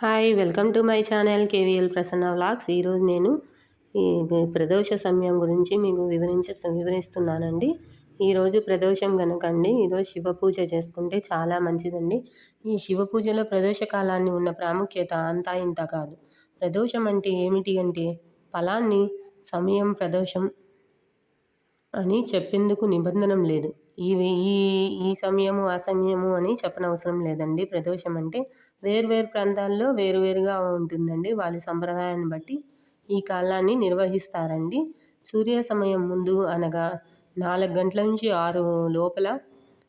Hi welcome to my channel KVL Prasanna vlogs ఈరోజు నేను ఈ ప్రదోష సమయం గురించి మీకు వివరించ వివరిస్తున్నానండి. ఈరోజు ప్రదోషం కనుకండి ఈరోజు శివ పూజ చేసుకుంటే చాలా మంచిదండి. ఈ శివ పూజలో ప్రదోష కాలాన్ని ఉన్న ప్రాముఖ్యత అంతా ఇంత కాదు. ప్రదోషం అంటే ఏమిటి అంటే ఫలాన్ని సమయం ప్రదోషం అని చెప్పేందుకు నిబంధనం లేదు. ఇవి ఈ ఈ సమయము ఆ సమయము అని చెప్పనవసరం లేదండి. ప్రదోషం అంటే వేరువేరు ప్రాంతాల్లో వేరువేరుగా ఉంటుందండి. వాళ్ళ సంప్రదాయాన్ని బట్టి ఈ కాలాన్ని నిర్వహిస్తారండి. సూర్య సమయం ముందు అనగా నాలుగు గంటల నుంచి ఆరు లోపల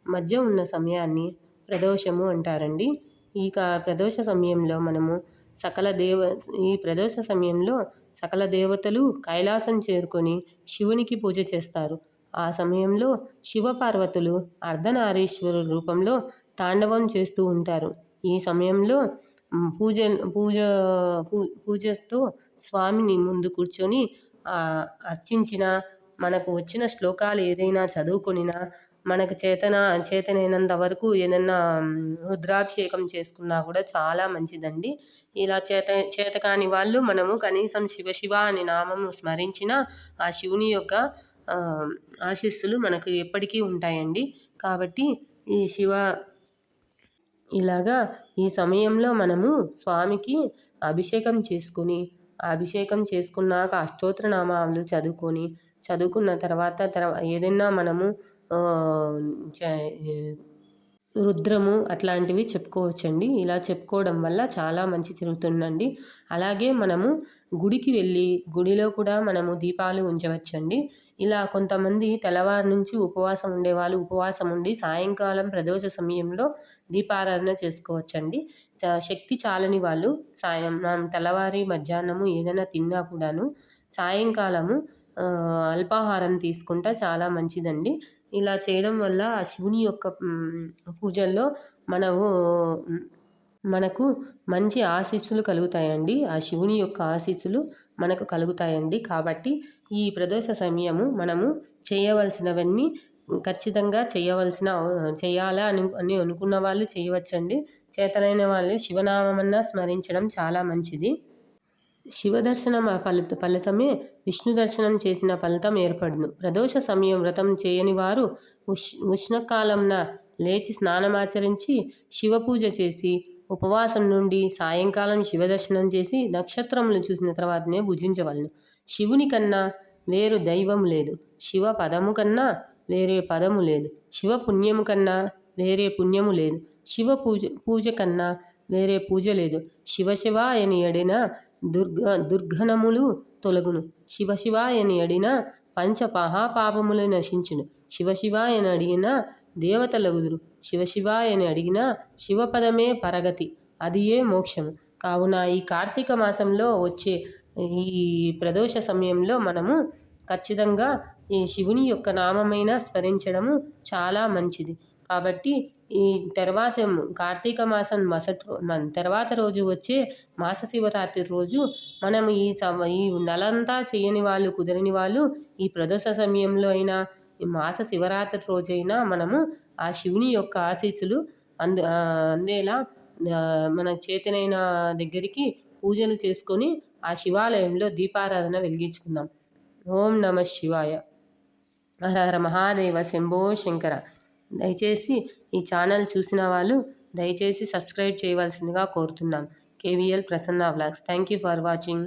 మధ్య ఉన్న సమయాన్ని ప్రదోషము అంటారండి. ఈ కా ప్రదోష సమయంలో మనము సకల దేవ ఈ ప్రదోష సమయంలో సకల దేవతలు కైలాసం చేరుకొని శివునికి పూజ చేస్తారు. ఆ సమయంలో శివపార్వతులు అర్ధనారీశ్వరు రూపంలో తాండవం చేస్తూ ఉంటారు. ఈ సమయంలో పూజ పూజ పూజతో స్వామిని ముందు కూర్చొని అర్చించిన మనకు వచ్చిన శ్లోకాలు ఏదైనా చదువుకొనినా మనకు చేతన చేతనైనంత వరకు ఏదన్నా రుద్రాభిషేకం చేసుకున్నా కూడా చాలా మంచిదండి. ఇలా చేత చేతకాని వాళ్ళు మనము కనీసం శివ శివ అని నామము స్మరించిన ఆ శివుని యొక్క ఆశీస్సులు మనకు ఎప్పటికీ ఉంటాయండి. కాబట్టి ఈ శివ ఇలాగా ఈ సమయంలో మనము స్వామికి అభిషేకం చేసుకుని అభిషేకం చేసుకున్నాక అష్టోత్ర నామాలు చదువుకొని చదువుకున్న తర్వాత తర్వా ఏదైనా మనము రుద్రము అట్లాంటివి చెప్పుకోవచ్చండి. ఇలా చెప్పుకోవడం వల్ల చాలా మంచి తిరుగుతుందండి. అలాగే మనము గుడికి వెళ్ళి గుడిలో కూడా మనము దీపాలు ఉంచవచ్చండి. ఇలా కొంతమంది తెల్లవారు నుంచి ఉపవాసం ఉండేవాళ్ళు ఉపవాసం ఉండి సాయంకాలం ప్రదోష సమయంలో దీపారాధన చేసుకోవచ్చండి. శక్తి చాలని వాళ్ళు సాయం తెల్లవారి మధ్యాహ్నము ఏదైనా తిన్నా కూడాను సాయంకాలము అల్పాహారం తీసుకుంటా చాలా మంచిదండి. ఇలా చేయడం వల్ల ఆ శివుని యొక్క పూజల్లో మనము మనకు మంచి ఆశీస్సులు కలుగుతాయండి. ఆ శివుని యొక్క ఆశీస్సులు మనకు కలుగుతాయండి. కాబట్టి ఈ ప్రదోష సమయము మనము చేయవలసినవన్నీ ఖచ్చితంగా చేయవలసిన చేయాలా అని అని అనుకున్న వాళ్ళు చేయవచ్చండి. చేతనైన వాళ్ళు శివనామమన్నా స్మరించడం చాలా మంచిది. శివ దర్శనం ఫలిత ఫలితమే. విష్ణు దర్శనం చేసిన ఫలితం ఏర్పడును. ప్రదోష సమయం వ్రతం చేయని వారు ఉష్ ఉష్ణకాలంన లేచి స్నానమాచరించి శివ పూజ చేసి ఉపవాసం నుండి సాయంకాలం శివ దర్శనం చేసి నక్షత్రములు చూసిన తర్వాతనే భుజించవలను. శివుని కన్నా వేరు దైవం లేదు. శివ పదము కన్నా వేరే పదము లేదు. శివ పుణ్యము కన్నా వేరే పుణ్యము లేదు. శివ పూజ పూజ కన్నా వేరే పూజ లేదు. శివ అని ఎడిన దుర్గ దుర్ఘనములు తొలగును. శివ అని అడిన పంచ మహాపాపములు నశించును. శివ అని అడిగిన దేవతలగుదురు శివ అని అడిగిన శివపదమే పరగతి. అది ఏ మోక్షము? కావున ఈ కార్తీక మాసంలో వచ్చే ఈ ప్రదోష సమయంలో మనము ఖచ్చితంగా ఈ శివుని యొక్క నామమైన స్మరించడము చాలా మంచిది. కాబట్టి ఈ తర్వాత కార్తీక మాసం మసటి తర్వాత రోజు వచ్చే మాస శివరాత్రి రోజు మనం ఈ సమ ఈ నెలంతా చేయని వాళ్ళు కుదరని వాళ్ళు ఈ ప్రదోష సమయంలో అయినా ఈ మాస శివరాత్రి రోజైనా మనము ఆ శివుని యొక్క ఆశీస్సులు అందు అందేలా మన చేతనైన దగ్గరికి పూజలు చేసుకొని ఆ శివాలయంలో దీపారాధన వెలిగించుకుందాం. ఓం నమ శివాయ. హర హర మహాదేవ శంభో శంకర. దయచేసి ఈ ఛానల్ చూసిన వాళ్ళు దయచేసి సబ్స్క్రైబ్ చేయవలసిందిగా కోరుతున్నాం. KVL Prasanna blogs. Thank you for watching.